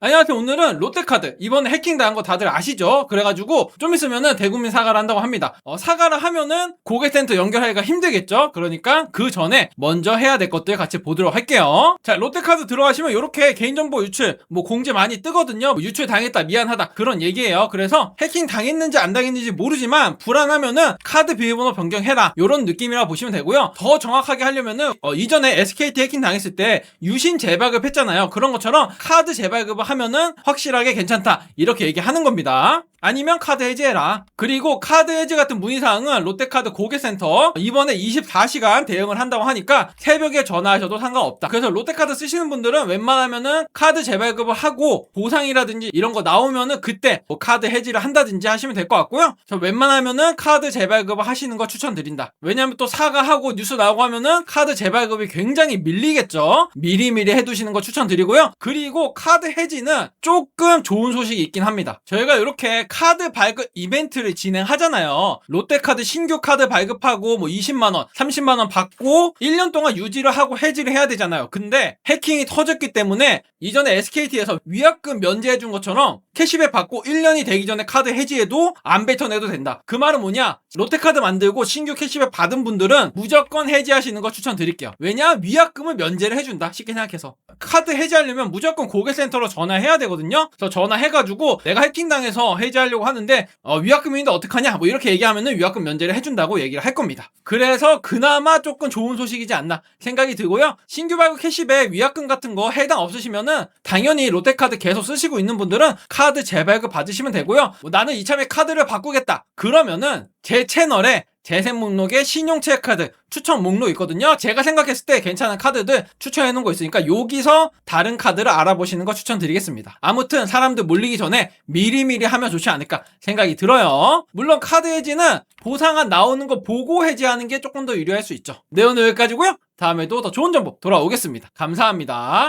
안녕하세요. 오늘은 롯데카드 이번에 해킹당한 거 다들 아시죠? 그래가지고 좀 있으면은 대국민 사과를 한다고 합니다. 어, 사과를 하면은 고객센터 연결하기가 힘들겠죠? 그러니까 그 전에 먼저 해야 될 것들 같이 보도록 할게요. 자, 롯데카드 들어가시면 이렇게 개인정보 유출 뭐 공지 많이 뜨거든요. 뭐 유출 당했다 미안하다 그런 얘기예요. 그래서 해킹 당했는지 안 당했는지 모르지만 불안하면은 카드 비밀번호 변경해라 이런 느낌이라 보시면 되고요. 더 정확하게 하려면은 어, 이전에 SKT 해킹 당했을 때 유신 재발급 했잖아요. 그런 것처럼 카드 재발급을 하면은 확실하게 괜찮다 이렇게 얘기하는 겁니다. 아니면 카드 해지해라. 그리고 카드 해지 같은 문의사항은 롯데카드 고객센터 이번에 24시간 대응을 한다고 하니까 새벽에 전화하셔도 상관없다. 그래서 롯데카드 쓰시는 분들은 웬만하면은 카드 재발급을 하고 보상이라든지 이런 거 나오면은 그때 뭐 카드 해지를 한다든지 하시면 될 것 같고요. 저 웬만하면은 카드 재발급을 하시는 거 추천드린다. 왜냐면 또 사과하고 뉴스 나오고 하면은 카드 재발급이 굉장히 밀리겠죠. 미리미리 해두시는 거 추천드리고요. 그리고 카드 해지는 조금 좋은 소식이 있긴 합니다. 저희가 이렇게 카드 발급 이벤트를 진행하잖아요. 롯데카드 신규 카드 발급하고 뭐 20만원, 30만원 받고 1년 동안 유지를 하고 해지를 해야 되잖아요. 근데 해킹이 터졌기 때문에 이전에 SKT에서 위약금 면제해준 것처럼 캐시백 받고 1년이 되기 전에 카드 해지해도 안 뱉어내도 된다. 그 말은 뭐냐? 롯데카드 만들고 신규 캐시백 받은 분들은 무조건 해지하시는 거 추천드릴게요. 왜냐? 위약금을 면제를 해준다. 쉽게 생각해서. 카드 해지하려면 무조건 고객센터로 전화해야 되거든요. 그래서 전화해가지고 내가 해킹당해서 해지 하려고 하는데 어, 위약금인데 어떡하냐? 뭐 이렇게 얘기하면은 위약금 면제를 해준다고 얘기를 할 겁니다. 그래서 그나마 조금 좋은 소식이지 않나 생각이 들고요. 신규 발급 캐시백 위약금 같은 거 해당 없으시면은 당연히 롯데카드 계속 쓰시고 있는 분들은 카드 재발급 받으시면 되고요. 뭐 나는 이참에 카드를 바꾸겠다. 그러면은 제 채널에 재생 목록에 신용 체크 카드 추천 목록 있거든요. 제가 생각했을 때 괜찮은 카드들 추천해 놓은 거 있으니까 여기서 다른 카드를 알아보시는 거 추천드리겠습니다. 아무튼 사람들 몰리기 전에 미리미리 하면 좋지 않을까 생각이 들어요. 물론 카드 해지는 보상안 나오는 거 보고 해지하는 게 조금 더 유리할 수 있죠. 네 오늘 여기까지고요. 다음에도 더 좋은 정보 돌아오겠습니다. 감사합니다.